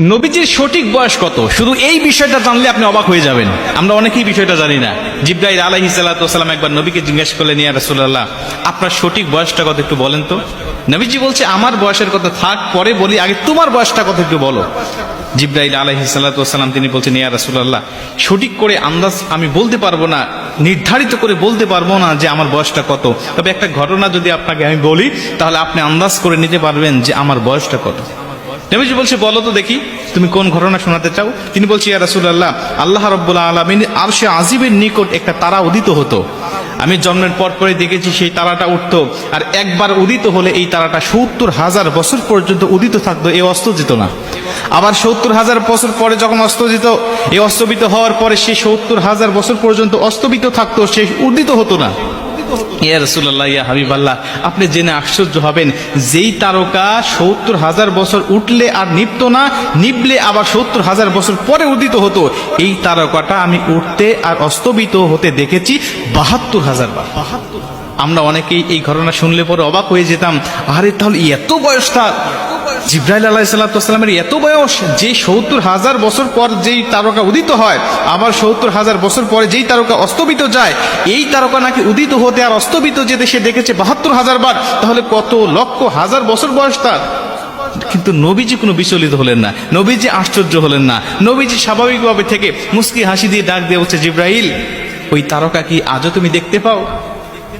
নবীজির সঠিক বয়স কত? শুধু এই বিষয়টা জানলে আপনি অবাক হয়ে যাবেন। আমরা অনেকেই বিষয়টা জানি না। জিব্রাইল আলাহি সাল্লাম একবার নবীকে জিজ্ঞেস করলেন, ইয়া রাসূলুল্লাহ, আপনার সঠিক বয়সটা কত একটু বলেন তো? নবীজি বলছে, আমার বয়সের কথা থাক, পরে বলি, আগে তোমার বয়সটা কত একটু বলো? জিব্রাইল আলাহি সাল্লাম তিনি বলছেন, ইয়া রাসূলুল্লাহ, সঠিক করে আন্দাজ আমি বলতে পারব না, নির্ধারিত করে বলতে পারব না যে আমার বয়সটা কত। তবে একটা ঘটনা যদি আপনাকে আমি বলি, তাহলে আপনি আন্দাজ করে নিতে পারবেন যে আমার বয়সটা কত। নবীজি বলছে, বলো তো দেখি, তুমি কোন ঘটনা শোনাতে চাও? তিনি বলছি, ইয়া রাসূলুল্লাহ, আল্লাহ রাব্বুল আলামিন সে আজিবের নিকট একটা তারা উদিত হতো। আমি জন্মের পর পরে দেখেছি সেই তারাটা উঠতো, আর একবার উদিত হলে এই তারাটা সত্তর হাজার বছর পর্যন্ত উদিত থাকতো, এ অস্ত যেত না। আবার সত্তর হাজার বছর পরে যখন অস্ত যেত এই অস্তবিত হওয়ার পরে সে সত্তর হাজার বছর পর্যন্ত অস্তবিত থাকতো, সে উদিত হতো না। ইয়া রসুল্লাহ ইয়া হাবিব আল্লাহ আপনি জেনে আশ্চর্য হবেন, যেই তারকা সত্তর হাজার বছর উঠলে আর নিপত না নিবলে আবার সত্তর হাজার বছর পরে উদিত হতো। এই তারকাটা আমি উঠতে আর অস্তবিত হতে দেখেছি বাহাত্তর হাজার বার। আমরা অনেকেই এই ঘটনা শুনলে পরে অবাক হয়ে যেতাম, আরে তাহলে এত বয়স তার? জিব্রাইল আলাহ সাল্লামের এত বয়স, যে সত্তর হাজার বছর পর যেই তারকা উদিত হয়, আবার সত্তর হাজার বছর পরে যেই তারকা অস্তবিত যায়, এই তারকা নাকি উদিত হতে আর অস্তবিত যেতে সে দেখেছে বাহাত্তর হাজার বার, তাহলে কত লক্ষ হাজার বছর বয়স তার? কিন্তু নবীজি কোনো বিচলিত হলেন না, নবীজি আশ্চর্য হলেন না, নবীজি স্বাভাবিকভাবে থেকে মুস্কি হাসি দিয়ে ডাক দিয়ে বলছে জিব্রাইল, ওই তারকা কি আজও তুমি দেখতে পাও?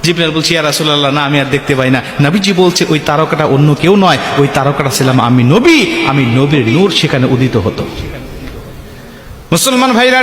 জিব্রাইল বলছি, ইয়া রাসূলুল্লাহ, না, আমি আর দেখতে পাই না। নবীজি বলছে, ওই তারকাটা অন্য কেউ নয়, ওই তারকাটা ছিলাম আমি নবী, আমি নবীর নূর সেখানে উদিত হতো। মুসলমান ভাইরা